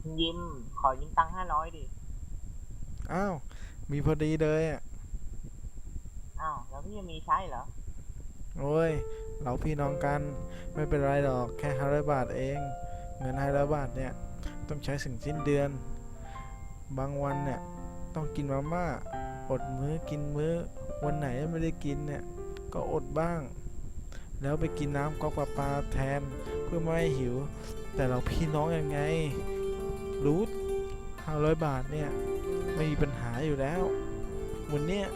คุณยิมขอยืมตังค์ห้าร้อยดิ อ้าว มีพอดีเลยอะ อ้าว แล้วพี่จะมีใช้เหรอ โอ้ย เราพี่น้องกัน ไม่เป็นไรหรอก แค่ห้าร้อยบาทเอง เงินห้าร้อยบาทเนี่ย ต้องใช้ถึงสิ้นเดือน บางวันเนี่ย ต้องกินมาม่า อดมื้อกินมื้อ วันไหนไม่ได้กินเนี่ย ก็อดบ้าง แล้วไปกินน้ำก๊อกปลาปลาแทน เพื่อไม่ให้หิว แต่เราพี่น้องยังไง รู้ห้าร้อยบาทเนี่ย ไม่มีปัญหาอยู่แล้ว วันเนี้ย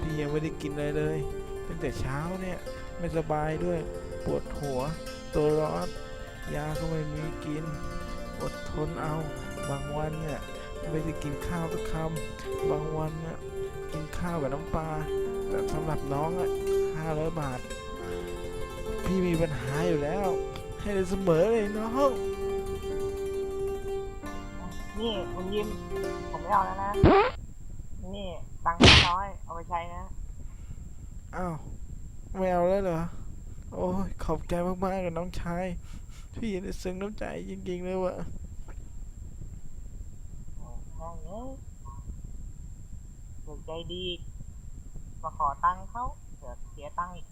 พี่ยังไม่ได้กินเลยเลย ตั้งแต่เช้าเนี่ย ไม่สบายด้วย ปวดหัว ตัวร้อน ยาก็ไม่มีกิน อดทนเอา บางวันเนี่ย ไม่ได้กินข้าวสักคำบางวันเนี่ย กินข้าวกับน้ำปลา แต่สำหรับน้องอะห้าร้อยบาท พี่มีปัญหาอยู่แล้ว ให้ได้เสมอเลยน้อง นี่คุณยิมผมไม่เอาแล้วนะ นี่ตังค์ห้าร้อยเอาไปใช้นะ อ้าวไม่เอาแล้วเหรอ โอ้ยขอบใจมากๆกับน้องชาย พี่ได้ซึ้งน้ำใจจริงๆเลยว่ะโอ้แม่งเอ้ยถูกใจดีมาขอตังค์เขาเดี๋ยวเสียตังค์อีกที